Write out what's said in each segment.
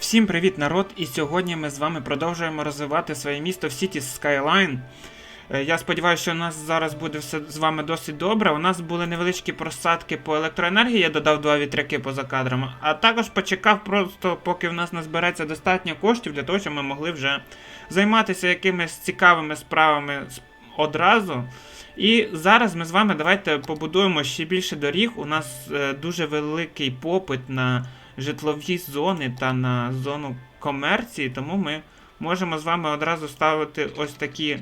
Всім привіт, народ! І сьогодні ми з вами продовжуємо розвивати своє місто в City Skyline. Е, Я сподіваюся, що у нас зараз буде все з вами досить добре. У нас були невеличкі просадки по електроенергії, я додав два вітряки поза кадрами, а також почекав просто, поки в нас назбереться достатньо коштів для того, щоб ми могли вже займатися якимись цікавими справами одразу. І зараз ми з вами давайте побудуємо ще більше доріг. У нас е, дуже великий попит на житлові зони та на зону комерції, тому ми можемо з вами одразу ставити ось такі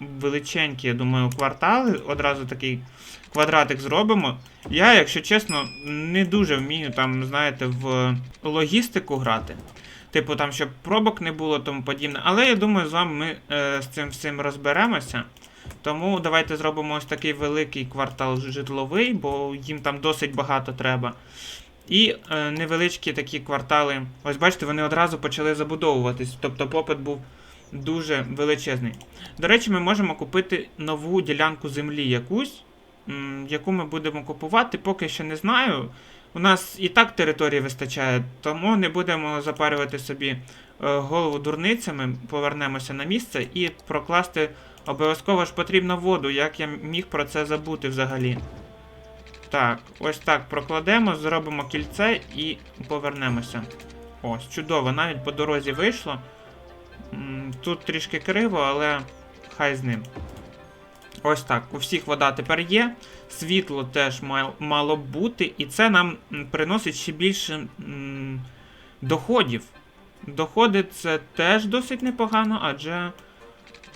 величенькі, я думаю, квартали. Одразу такий квадратик зробимо. Я, якщо чесно, не дуже вмію там, знаєте, в логістику грати. Типу там, щоб пробок не було, тому подібне. Але я думаю, з вами ми е, з цим всім розберемося. Тому давайте зробимо ось такий великий квартал житловий, бо їм там досить багато треба. І е, невеличкі такі квартали. Ось бачите, вони одразу почали забудовуватись. Тобто попит був дуже величезний. До речі, ми можемо купити нову ділянку землі якусь, яку ми будемо купувати, поки що не знаю. У нас і так території вистачає, тому не будемо запарювати собі е, голову дурницями, повернемося на місце і прокласти обов'язково ж потрібно воду, як я міг про це забути взагалі. Так, ось так прокладемо, зробимо кільце і повернемося. Ось, чудово, навіть по дорозі вийшло. Тут трішки криво, але хай з ним. Ось так. У всіх вода тепер є. Світло теж мало б бути, і це нам приносить ще більше доходів. Доходи це теж досить непогано, адже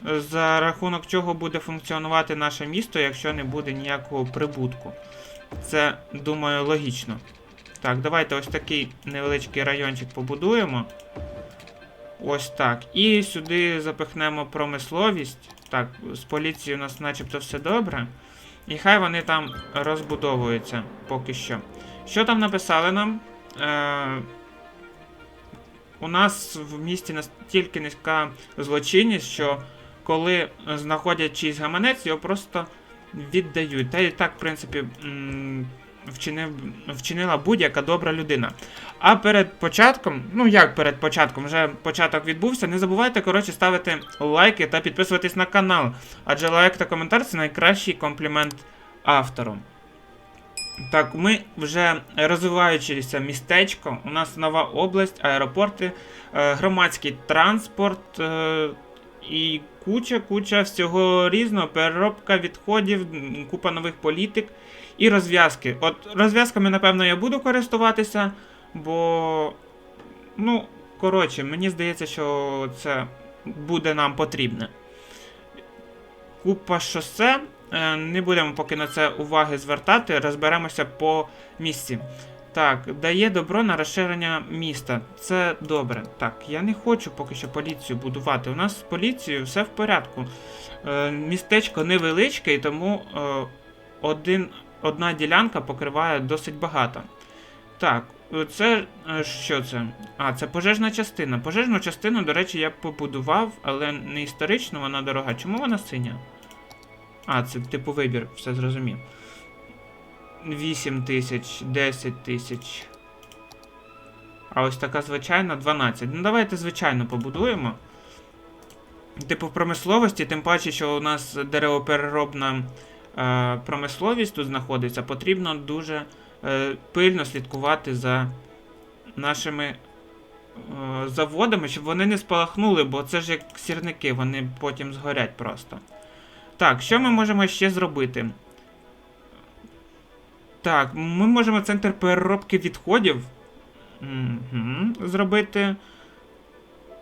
е, за рахунок чого буде функціонувати наше місто, якщо не буде ніякого прибутку. Це, думаю, логічно. Так, давайте ось такий невеличкий райончик побудуємо. Ось так. І сюди запихнемо промисловість. Так, з поліцією у нас начебто все добре. І хай вони там розбудовуються поки що. Що там написали нам? Е, у нас в місті настільки низька злочинність, що коли знаходять чийсь гаманець, його просто віддають. Та і так, в принципі, вчинив, вчинила будь-яка добра людина. А перед початком, ну як перед початком, вже початок відбувся. Не забувайте, коротше, ставити лайки та підписуватись на канал. Адже лайк та коментар це найкращий комплімент автору. Так, ми вже розвиваючися містечко. У нас нова область, аеропорти, е, громадський транспорт е, і куча, куча всього різного, переробка відходів, купа нових політик і розв'язки. От розв'язками, напевно, я буду користуватися, бо. Ну, коротше, мені здається, що це буде нам потрібне. Купа шосе. Е, Не будемо поки на це уваги звертати, розберемося по місці. Так, дає добро на розширення міста. Це добре. Так, я не хочу поки що поліцію будувати. У нас з поліцією все в порядку. Е, містечко невеличке, і тому е, один, одна ділянка покриває досить багато. Так, це е, що це? А, це пожежна частина. Пожежну частину, до речі, я побудував, але не історично вона дорога. Чому вона синя? А, це типу вибір, все зрозумів. 8 тисяч, 10 тисяч. А ось така звичайна 12. Ну давайте звичайно побудуємо. Типу в промисловості, тим паче, що у нас деревопереробна е, промисловість тут знаходиться, потрібно дуже е, пильно слідкувати за нашими е, заводами, щоб вони не спалахнули, бо це ж як сірники, вони потім згорять просто. Так, що ми можемо ще зробити? Так, ми можемо центр переробки відходів Мгм, зробити.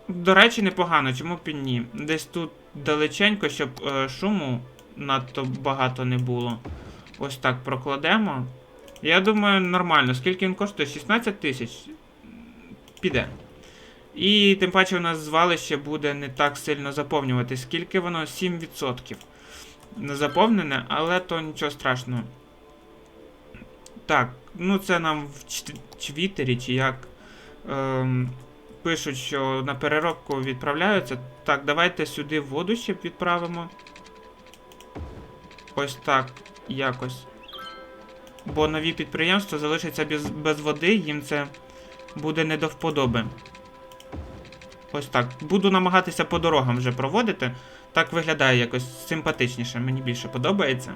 До речі, непогано, чому б і ні? Десь тут далеченько, щоб е, шуму надто багато не було. Ось так прокладемо. Я думаю, нормально. Скільки він коштує? 16 тисяч. Піде. І тим паче у нас звалище буде не так сильно заповнювати. Скільки воно? 7% не заповнене, але то нічого страшного. Так, ну це нам в Твіттері чи як ем, пишуть, що на переробку відправляються. Так, давайте сюди воду ще відправимо. Ось так, якось. Бо нові підприємства залишаться без, без води, їм це буде не до вподоби. Ось так. Буду намагатися по дорогам вже проводити. Так виглядає якось симпатичніше, мені більше подобається.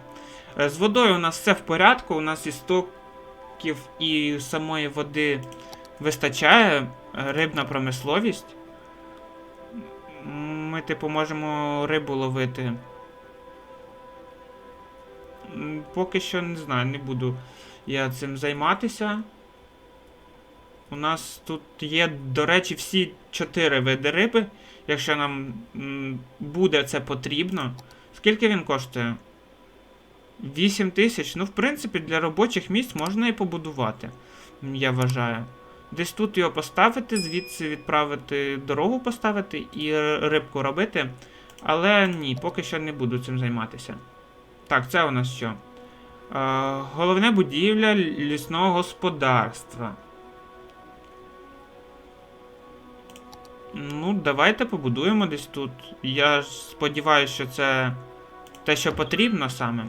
Е, З водою у нас все в порядку, у нас і стоків, і самої води вистачає. Е, Рибна промисловість. Ми, типу, можемо рибу ловити. Поки що не знаю, не буду я цим займатися. У нас тут є, до речі, всі чотири види риби, якщо нам буде це потрібно. Скільки він коштує? 8 тисяч. Ну, в принципі, для робочих місць можна і побудувати, я вважаю. Десь тут його поставити, звідси відправити дорогу поставити і рибку робити. Але ні, поки що не буду цим займатися. Так, це у нас що? Е, головне будівля лісного господарства. Ну, давайте побудуємо десь тут. Я сподіваюся, що це те, що потрібно саме.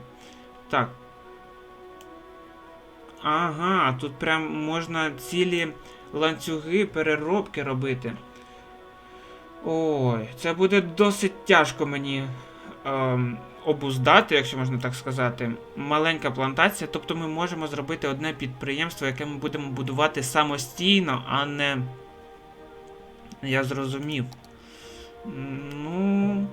Так. Ага, тут прям можна цілі ланцюги переробки робити. Ой, це буде досить тяжко мені ем, обуздати, якщо можна так сказати. Маленька плантація. Тобто ми можемо зробити одне підприємство, яке ми будемо будувати самостійно, а не. Я зрозумів. Ну.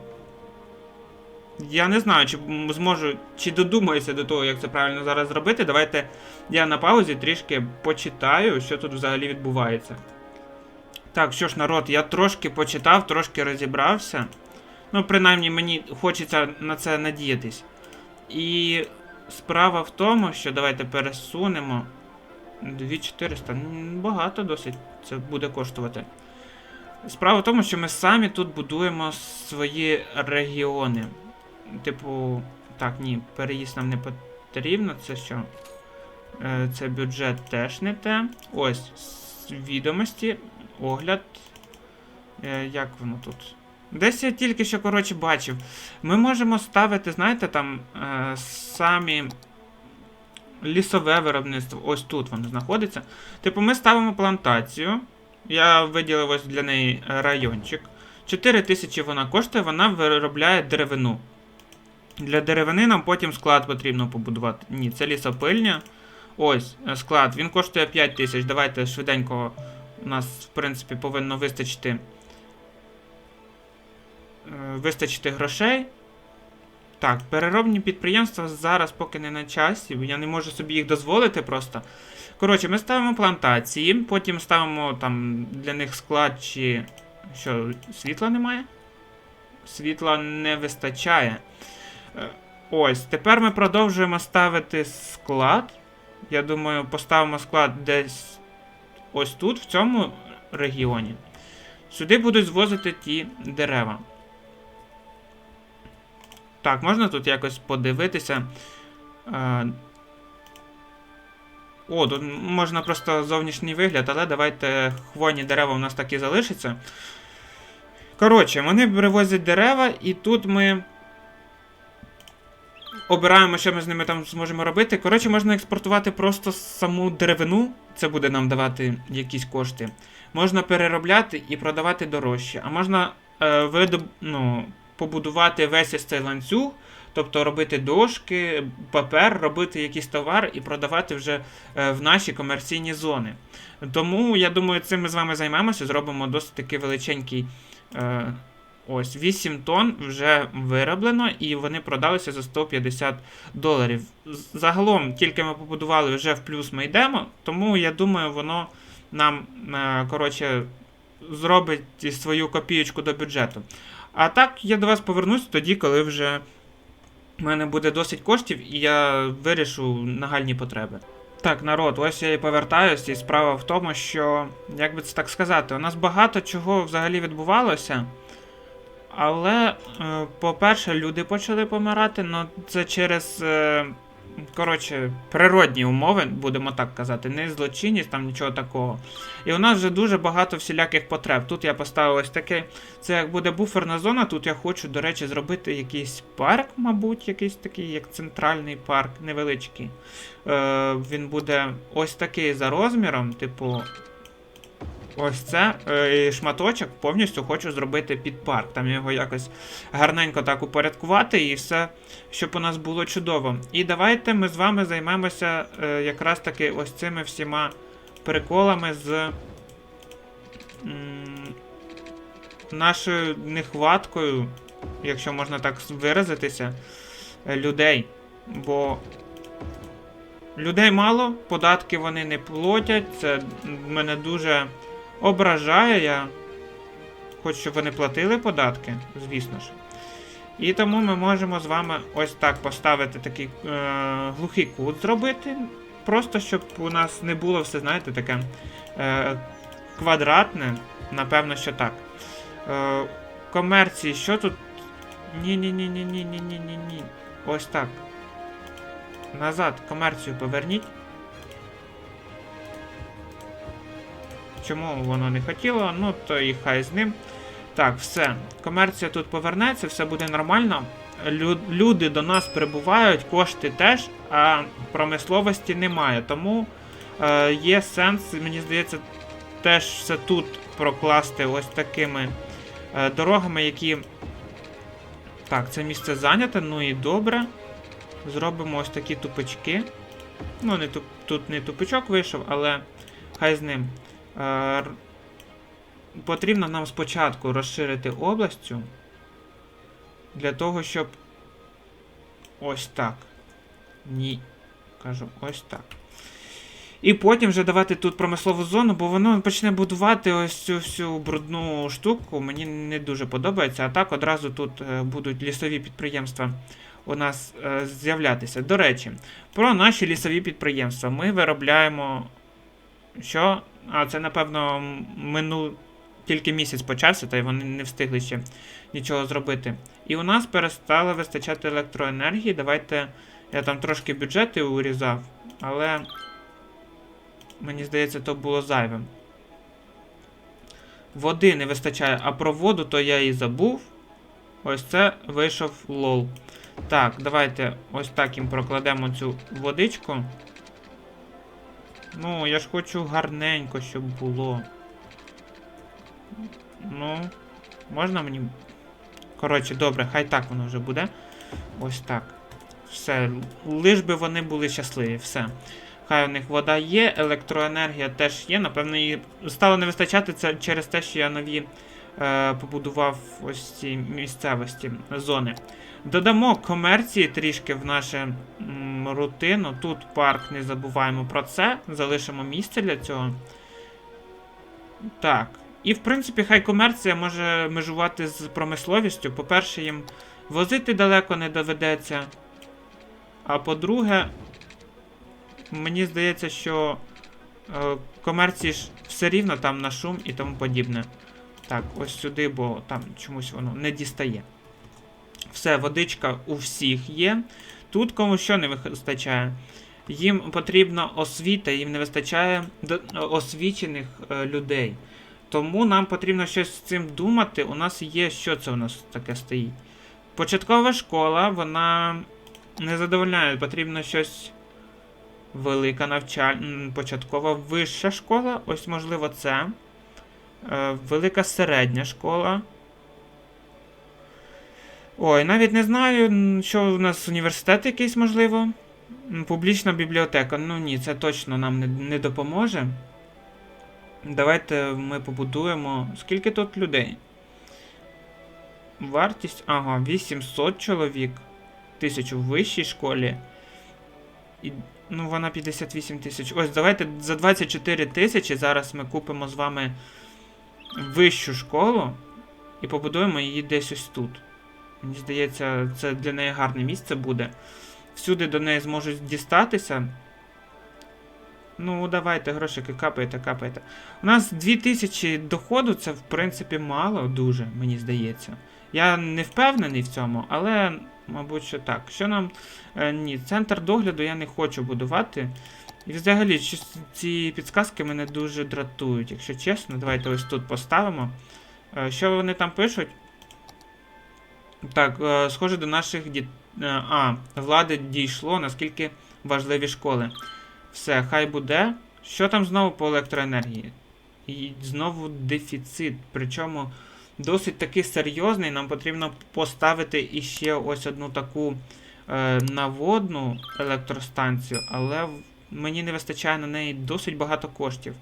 Я не знаю, чи зможу, чи додумаюся до того, як це правильно зараз зробити. Давайте я на паузі трішки почитаю, що тут взагалі відбувається. Так, що ж, народ, я трошки почитав, трошки розібрався. Ну, принаймні, мені хочеться на це надіятись. І справа в тому, що давайте пересунемо. 2400. Багато досить це буде коштувати. Справа в тому, що ми самі тут будуємо свої регіони. Типу, так, ні, переїзд нам не потрібно. Це що? Е, Це бюджет теж не те. Ось, відомості, огляд. Е, Як воно тут? Десь я тільки що, коротше, бачив. Ми можемо ставити, знаєте, там е, самі лісове виробництво. Ось тут воно знаходиться. Типу, ми ставимо плантацію. Я виділив ось для неї райончик. 4 тисячі вона коштує, вона виробляє деревину. Для деревини нам потім склад потрібно побудувати. Ні, це лісопильня. Ось е, склад. Він коштує 5 тисяч. Давайте швиденько. У нас, в принципі, повинно вистачити. е, Вистачити грошей. Так, переробні підприємства зараз поки не на часі, я не можу собі їх дозволити просто. Коротше, ми ставимо плантації, потім ставимо там для них склад чи. Що, світла немає? Світла не вистачає. Ось, тепер ми продовжуємо ставити склад. Я думаю, поставимо склад десь ось тут, в цьому регіоні. Сюди будуть звозити ті дерева. Так, можна тут якось подивитися. Е, О, тут можна просто зовнішній вигляд, але давайте хвойні дерева у нас так і залишаться. Коротше, вони привозять дерева, і тут ми обираємо, що ми з ними там зможемо робити. Коротше, можна експортувати просто саму деревину, це буде нам давати якісь кошти. Можна переробляти і продавати дорожче. А можна е, видоб... ну, побудувати весь ось цей ланцюг, тобто робити дошки, папер, робити якийсь товар і продавати вже е, в наші комерційні зони. Тому я думаю, цим ми з вами займемося, зробимо досить таки величенький. Е, ось 8 тонн вже вироблено, і вони продалися за 150 доларів. Загалом, тільки ми побудували, вже в плюс ми йдемо, тому я думаю, воно нам е, коротше зробить свою копієчку до бюджету. А так, я до вас повернусь тоді, коли вже в мене буде досить коштів, і я вирішу нагальні потреби. Так, народ, ось я і повертаюся, і справа в тому, що, як би це так сказати, у нас багато чого взагалі відбувалося. Але, е, по-перше, люди почали помирати, але це через. Е, коротше, природні умови, будемо так казати, не злочинність, там нічого такого. І у нас вже дуже багато всіляких потреб. Тут я поставив ось таке. Це як буде буферна зона. Тут я хочу, до речі, зробити якийсь парк, мабуть, якийсь такий, як центральний парк, невеличкий. Е, він буде ось такий за розміром, типу. Ось це е, шматочок повністю хочу зробити під парк. Там його якось гарненько так упорядкувати і все, щоб у нас було чудово. І давайте ми з вами займемося е, якраз таки ось цими всіма приколами з м, нашою нехваткою, якщо можна так виразитися, людей. Бо людей мало, податки вони не платять. Це мене дуже ображає. Я хочу, щоб вони платили податки, звісно ж. І тому ми можемо з вами ось так поставити такий е, глухий кут зробити. Просто щоб у нас не було все, знаєте, таке е, квадратне. Напевно, що так. Е, комерції, що тут? Ні-ні-ні-ні-ні-ні-ні-ні. Ось так. Назад комерцію поверніть. Чому воно не хотіло? Ну, то і хай з ним. Так, все. Комерція тут повернеться, все буде нормально. Лю- люди до нас прибувають, кошти теж, а промисловості немає. Тому е, є сенс, мені здається, теж все тут прокласти ось такими е, дорогами, які. Так, це місце зайняте, ну і добре. Зробимо ось такі тупички. Ну, не туп, тут не тупичок вийшов, але хай з ним. Е, потрібно нам спочатку розширити областю. Для того, щоб. Ось так. Ні. Кажу, ось так. І потім вже давати тут промислову зону, бо воно почне будувати ось цю всю брудну штуку. Мені не дуже подобається. А так одразу тут е, будуть лісові підприємства у нас е, з'являтися. До речі, про наші лісові підприємства. Ми виробляємо. Що? А, це, напевно, минув тільки місяць почався, та й вони не встигли ще нічого зробити. І у нас перестало вистачати електроенергії. Давайте. Я там трошки бюджети урізав, але. Мені здається, то було зайвим. Води не вистачає, а про воду то я і забув. Ось це вийшов лол. Так, давайте ось так їм прокладемо цю водичку. Ну, я ж хочу гарненько, щоб було. Ну, можна мені. Коротше, добре, хай так воно вже буде. Ось так. Все. Лиш би вони були щасливі, все. Хай у них вода є, електроенергія теж є. Напевно, її стало не вистачати це через те, що я нові побудував ось ці місцевості, зони. Додамо комерції трішки в нашу рутину. Тут парк, не забуваємо про це. Залишимо місце для цього. Так. І в принципі, хай комерція може межувати з промисловістю. По-перше, їм возити далеко не доведеться. А по-друге, мені здається, що е, комерції ж все рівно там на шум і тому подібне. Так, ось сюди, бо там чомусь воно не дістає. Все, водичка у всіх є. Тут кому що не вистачає. Їм потрібна освіта, їм не вистачає освічених е, людей. Тому нам потрібно щось з цим думати. У нас є, що це у нас таке стоїть? Початкова школа, вона не задовольняє, потрібно щось. Велика навчальна, початкова вища школа, ось можливо це. Е, велика середня школа. Ой, навіть не знаю, що у нас університет якийсь можливо. Публічна бібліотека. Ну ні, це точно нам не, не допоможе. Давайте ми побудуємо. Скільки тут людей? Вартість. Ага, 800 чоловік. Тисячу в вищій школі. І, ну, вона 58 тисяч. Ось, давайте за 24 тисячі зараз ми купимо з вами вищу школу і побудуємо її десь ось тут. Мені здається, це для неї гарне місце буде. Всюди до неї зможуть дістатися. Ну, давайте, грошики капаєте, капаєте. У нас 2000 доходу, це в принципі мало дуже, мені здається. Я не впевнений в цьому, але, мабуть, що так. Що нам. Е, ні, центр догляду я не хочу будувати. І взагалі, ці підсказки мене дуже дратують, якщо чесно. Давайте ось тут поставимо. Е, що вони там пишуть? Так, е, схоже до наших діт... е, А, влади дійшло, наскільки важливі школи. Все, хай буде. Що там знову по електроенергії? і знову дефіцит. Причому досить таки серйозний. Нам потрібно поставити іще ось одну таку е, наводну електростанцію, але мені не вистачає на неї досить багато коштів.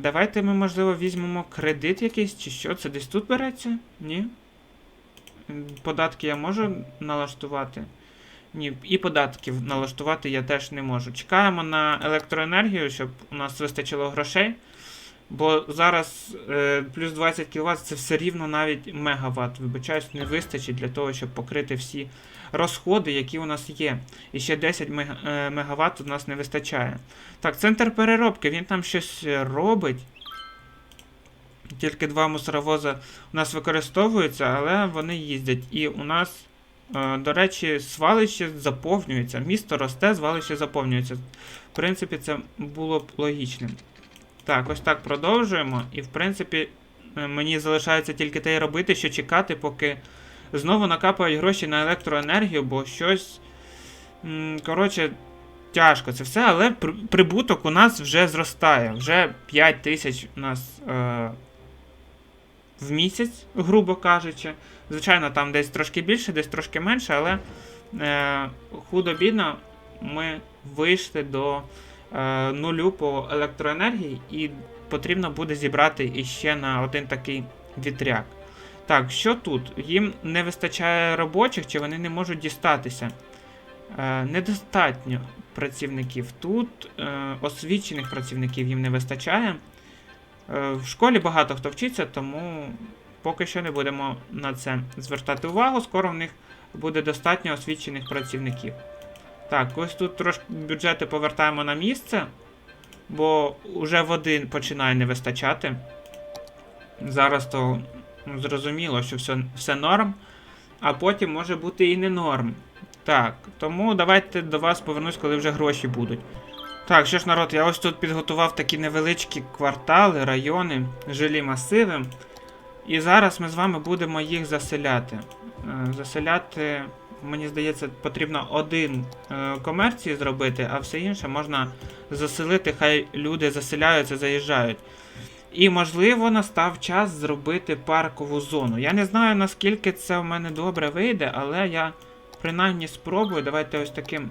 Давайте ми, можливо, візьмемо кредит якийсь, чи що? Це десь тут береться? Ні? Податки я можу налаштувати? Ні, і податків налаштувати я теж не можу. Чекаємо на електроенергію, щоб у нас вистачило грошей. Бо зараз е, плюс 20 кВт це все рівно навіть мегаватт. Вибачаюсь, не вистачить для того, щоб покрити всі розходи, які у нас є. І ще 10 мега, е, мегаватт у нас не вистачає. Так, центр переробки, він там щось робить. Тільки два мусоровоза у нас використовуються, але вони їздять. І у нас, е, до речі, свалище заповнюється. Місто росте, звалище заповнюється. В принципі, це було б логічним. Так, ось так продовжуємо. І в принципі, е, мені залишається тільки те й робити, що чекати, поки знову накапають гроші на електроенергію, бо щось. Коротше, тяжко це все, але прибуток у нас вже зростає. Вже 5 тисяч у нас е, в місяць, грубо кажучи. Звичайно, там десь трошки більше, десь трошки менше, але е, худо-бідно ми вийшли до е, нулю по електроенергії, і потрібно буде зібрати іще на один такий вітряк. Так, що тут? Їм не вистачає робочих, чи вони не можуть дістатися? Е, недостатньо працівників. Тут е, освічених працівників їм не вистачає. Е, в школі багато хто вчиться, тому поки що не будемо на це звертати увагу. Скоро в них буде достатньо освічених працівників. Так, ось тут трошки бюджети повертаємо на місце, бо вже води починає не вистачати. Зараз то ну, зрозуміло, що все, все норм, а потім може бути і не норм. Так, тому давайте до вас повернусь, коли вже гроші будуть. Так, що ж, народ, я ось тут підготував такі невеличкі квартали, райони, жилі масиви. І зараз ми з вами будемо їх заселяти. Е, Заселяти, мені здається, потрібно один е, комерції зробити, а все інше можна заселити, хай люди заселяються, заїжджають. І, можливо, настав час зробити паркову зону. Я не знаю, наскільки це в мене добре вийде, але я принаймні спробую. Давайте ось таким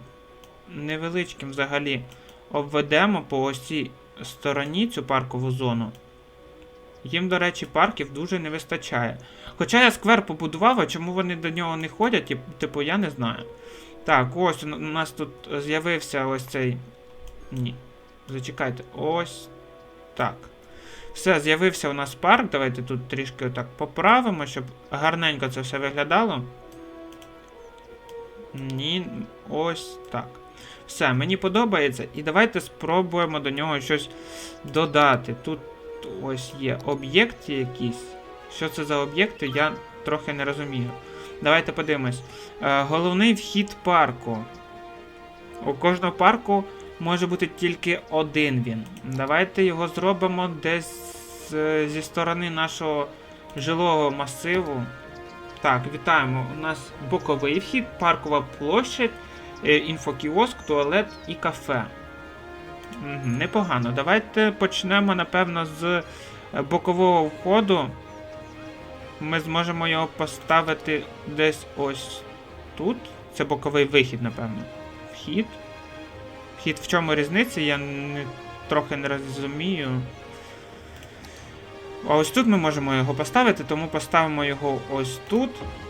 невеличким взагалі обведемо по ось цій стороні цю паркову зону. Їм, до речі, парків дуже не вистачає. Хоча я сквер побудував, а чому вони до нього не ходять, типу, я не знаю. Так, ось у нас тут з'явився ось цей. Ні. Зачекайте, ось так. Все, з'явився у нас парк. Давайте тут трішки отак поправимо, щоб гарненько це все виглядало. Ні, ось так. Все, мені подобається. І давайте спробуємо до нього щось додати. Тут ось є об'єкти якісь. Що це за об'єкти, я трохи не розумію. Давайте подивимось. Е, головний вхід парку. У кожного парку може бути тільки один він. Давайте його зробимо десь зі сторони нашого жилого масиву. Так, вітаємо. У нас боковий вхід, паркова площадь, е, інфокіоск, туалет і кафе. Непогано. Давайте почнемо, напевно, з е, бокового входу. Ми зможемо його поставити десь ось тут. Це боковий вихід, напевно. Вхід. Вхід в чому різниця, я не, трохи не розумію. А ось тут ми можемо його поставити, тому поставимо його ось тут,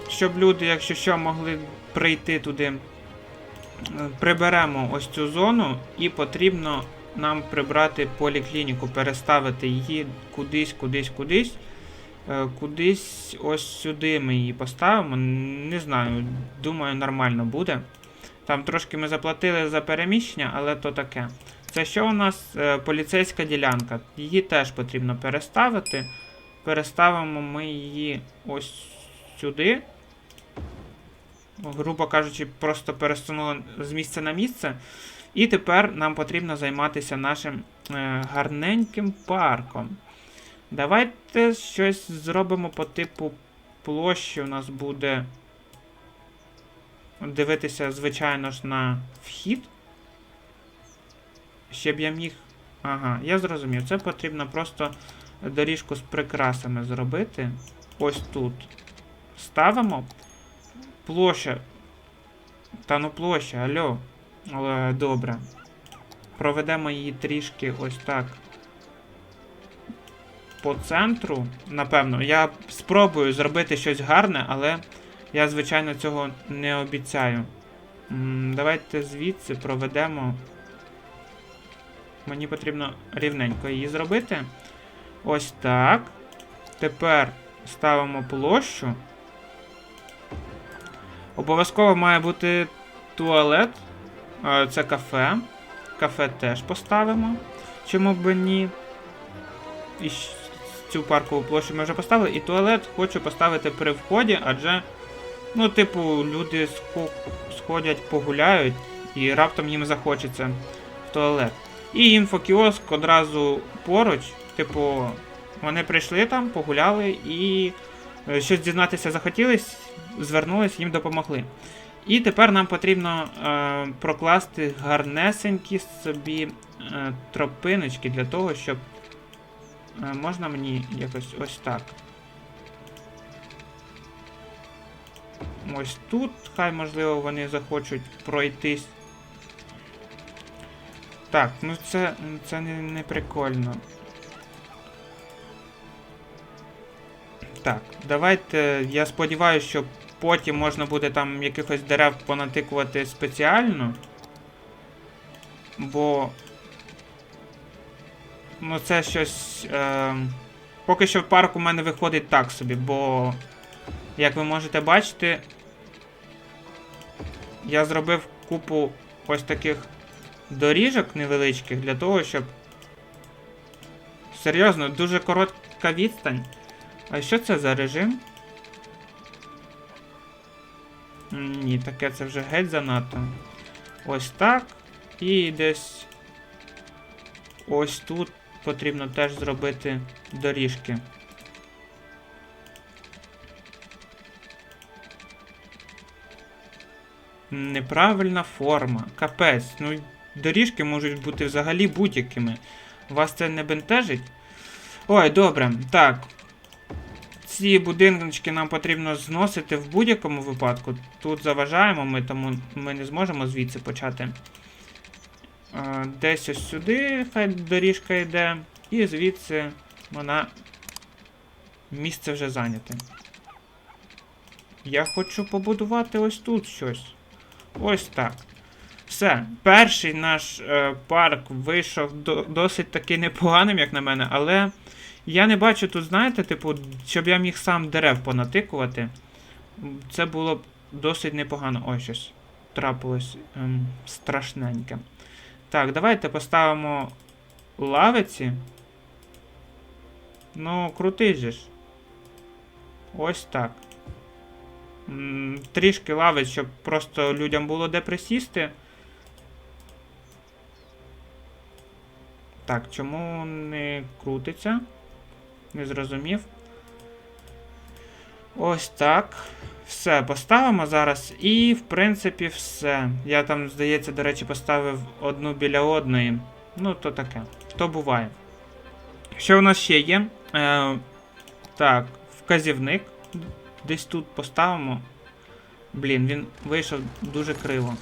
щоб люди, якщо що, могли прийти туди. Е, Приберемо ось цю зону, і потрібно нам прибрати поліклініку, переставити її кудись, кудись, кудись. Е, Кудись ось сюди ми її поставимо. Не знаю, думаю, нормально буде. Там трошки ми заплатили за переміщення, але то таке. Це що у нас Е, поліцейська ділянка? Її теж потрібно переставити. Переставимо ми її ось сюди. Грубо кажучи, просто пересунули з місця на місце. І тепер нам потрібно займатися нашим е, гарненьким парком. Давайте щось зробимо по типу площі. У нас буде дивитися, звичайно ж, на вхід. Щоб я міг Ага, я зрозумів. Це потрібно просто доріжку з прикрасами зробити. Ось тут. Ставимо. Площа. Та ну площа, алло. Але добре. Проведемо її трішки ось так. По центру. Напевно, я спробую зробити щось гарне, але я, звичайно, цього не обіцяю. Давайте звідси проведемо. Мені потрібно рівненько її зробити. Ось так. Тепер ставимо площу. Обов'язково має бути туалет. Це кафе. Кафе теж поставимо. Чому б ні? І цю паркову площу ми вже поставили. І туалет хочу поставити при вході, адже, ну, типу, люди сходять, погуляють, і раптом їм захочеться в туалет. І інфокіоск одразу поруч, типу, вони прийшли там, погуляли і е, щось дізнатися захотілось, звернулись, їм допомогли. І тепер нам потрібно е, прокласти гарнесенькі собі е, тропиночки для того, щоб. Е, можна мені якось ось так. Ось тут, хай, можливо, вони захочуть пройтись. Так, ну це, це не, не прикольно. Так, давайте. Я сподіваюся, що потім можна буде там якихось дерев понатикувати спеціально. Бо. Ну, це щось. Е, поки що парк у мене виходить так собі, бо. Як ви можете бачити, я зробив купу ось таких доріжок невеличких для того, щоб. Серйозно, дуже коротка відстань. А що це за режим? Ні, таке це вже геть занадто. Ось так. І десь. Ось тут потрібно теж зробити доріжки. Неправильна форма. Капець. Ну, доріжки можуть бути взагалі будь-якими. Вас це не бентежить? Ой, добре. Так. Ці будиночки нам потрібно зносити в будь-якому випадку. Тут заважаємо ми, тому ми не зможемо звідси почати. Десь ось сюди хай доріжка йде. І звідси вона. Місце вже зайняте. Я хочу побудувати ось тут щось. Ось так. Все. Перший наш е, парк вийшов до, досить таки непоганим, як на мене, але я не бачу тут, знаєте, типу, щоб я міг сам дерев понатикувати. Це було б досить непогано. Ой, щось трапилось ем, страшненьке. Так, давайте поставимо лавиці. Ну, крутий же ж. Ось так. Трішки лавиць, щоб просто людям було де присісти. Так, чому не крутиться? Не зрозумів. Ось так. Все, поставимо зараз. І, в принципі, все. Я там, здається, до речі, поставив одну біля одної. Ну, то таке. То буває. Що у нас ще є? Е, так, вказівник. Десь тут поставимо. Блін, він вийшов дуже криво.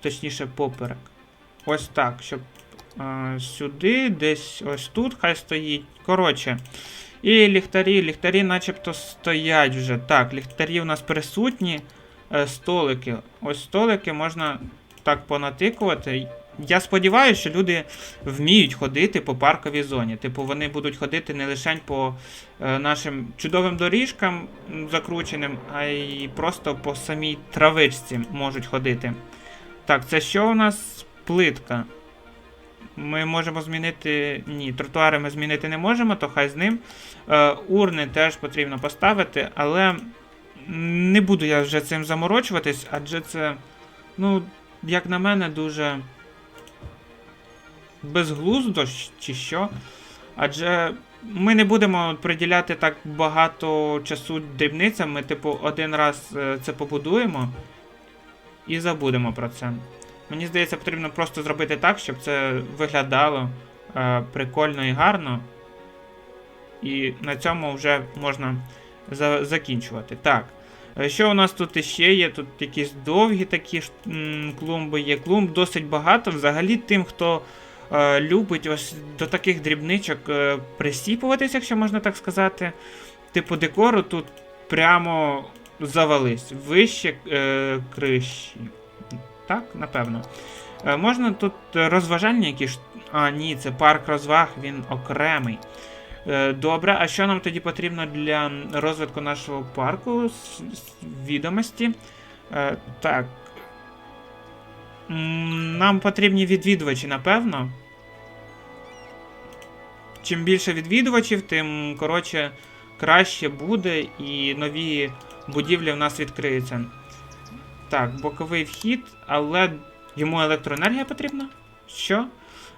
Точніше, поперек. Ось так, щоб е, сюди, десь ось тут хай стоїть. Коротше. І ліхтарі, ліхтарі начебто стоять вже. Так, ліхтарі у нас присутні. Е, столики. Ось столики можна так понатикувати. Я сподіваюся, що люди вміють ходити по парковій зоні. Типу, вони будуть ходити не лише по е, нашим чудовим доріжкам закрученим, а й просто по самій травичці можуть ходити. Так, це що у нас? Плитка. Ми можемо змінити. Ні, тротуари ми змінити не можемо, то хай з ним. Е, урни теж потрібно поставити, але не буду я вже цим заморочуватись, адже це, ну, як на мене, дуже безглуздо чи що. Адже ми не будемо приділяти так багато часу дрібницям. Ми, типу, один раз е, це побудуємо і забудемо про це. Мені здається, потрібно просто зробити так, щоб це виглядало е, прикольно і гарно. І на цьому вже можна за- закінчувати. Так. Е, Що у нас тут іще є? Тут якісь довгі такі м, клумби є. Клумб досить багато. Взагалі, тим, хто любить ось до таких дрібничок е, присіпуватись, якщо можна так сказати. Типу декору тут прямо завались. Вище е, криші. Так, напевно. Е, можна тут е, розважання якісь. А, ні, це парк розваг, він окремий. Е, Добре, а що нам тоді потрібно для розвитку нашого парку? Відомості. Е, Так. Нам потрібні відвідувачі, напевно. Чим більше відвідувачів, тим коротше краще буде і нові будівлі в нас відкриються. Так, боковий вхід, але йому електроенергія потрібна? Що?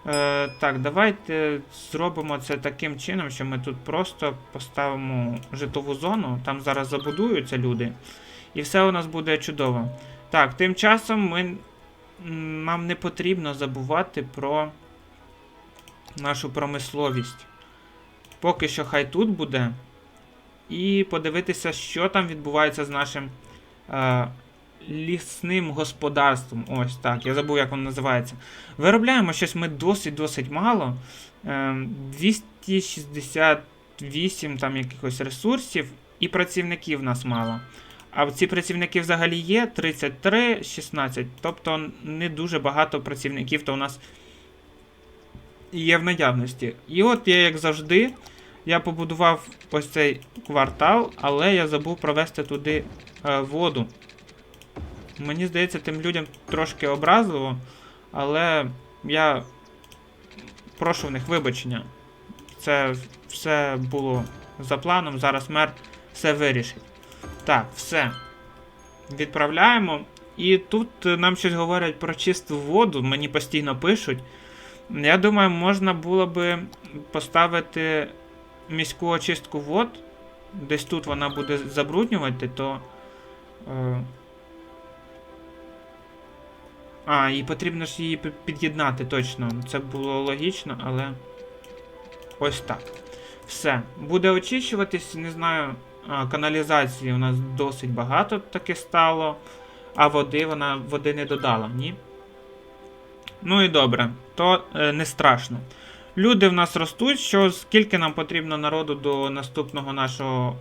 Е, так, давайте зробимо це таким чином, що ми тут просто поставимо житлову зону, там зараз забудуються люди, і все у нас буде чудово. Так, тим часом ми, нам не потрібно забувати про нашу промисловість. Поки що хай тут буде. І подивитися, що там відбувається з нашим е, лісним господарством. Ось так, я забув, як воно називається. Виробляємо щось ми досить-досить мало. Е, 268 там якихось ресурсів, і працівників нас мало. А ці працівники взагалі є 33, 16. Тобто не дуже багато працівників то у нас є в наявності. І от я, як завжди, я побудував ось цей квартал, але я забув провести туди е, воду. Мені здається, тим людям трошки образливо, але я прошу в них вибачення. Це все було за планом, зараз мер все вирішить. Так, все. Відправляємо. І тут е, нам щось говорять про чисту воду, мені постійно пишуть. Я думаю, можна було би поставити міську очистку вод. Десь тут вона буде забруднювати, то. Е... А, і потрібно ж її під'єднати точно. Це було логічно, але. Ось так. Все. Буде очищуватись, не знаю. Каналізації у нас досить багато таки стало. А води вона води не додала, ні? Ну і добре, то е, не страшно. Люди в нас ростуть, що скільки нам потрібно народу до наступного нашого.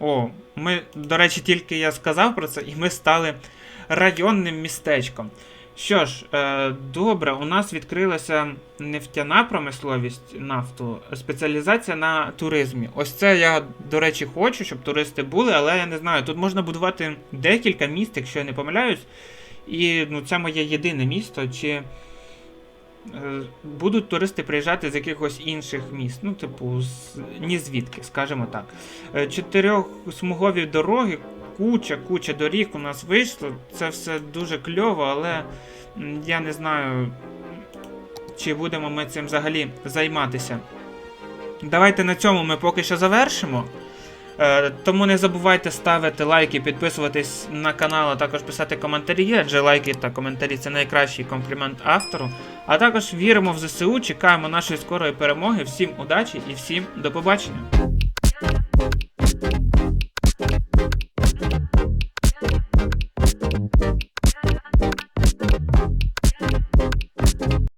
О, ми, до речі, тільки я сказав про це, і ми стали районним містечком. Що ж, е, добре, у нас відкрилася нефтяна промисловість нафту, спеціалізація на туризмі. Ось це я, до речі, хочу, щоб туристи були, але я не знаю, тут можна будувати декілька міст, якщо я не помиляюсь. І ну, це моє єдине місто. Чи е, будуть туристи приїжджати з якихось інших міст? Ну, типу, з, ні звідки, скажімо так. Е, Чотирьохсмугові дороги, куча, куча доріг у нас вийшло. Це все дуже кльово, але я не знаю, чи будемо ми цим взагалі займатися. Давайте на цьому ми поки що завершимо. Е, Тому не забувайте ставити лайки, підписуватись на канал, а також писати коментарі, адже лайки та коментарі це найкращий комплімент автору. А також віримо в ЗСУ, чекаємо нашої скорої перемоги. Всім удачі і всім до побачення!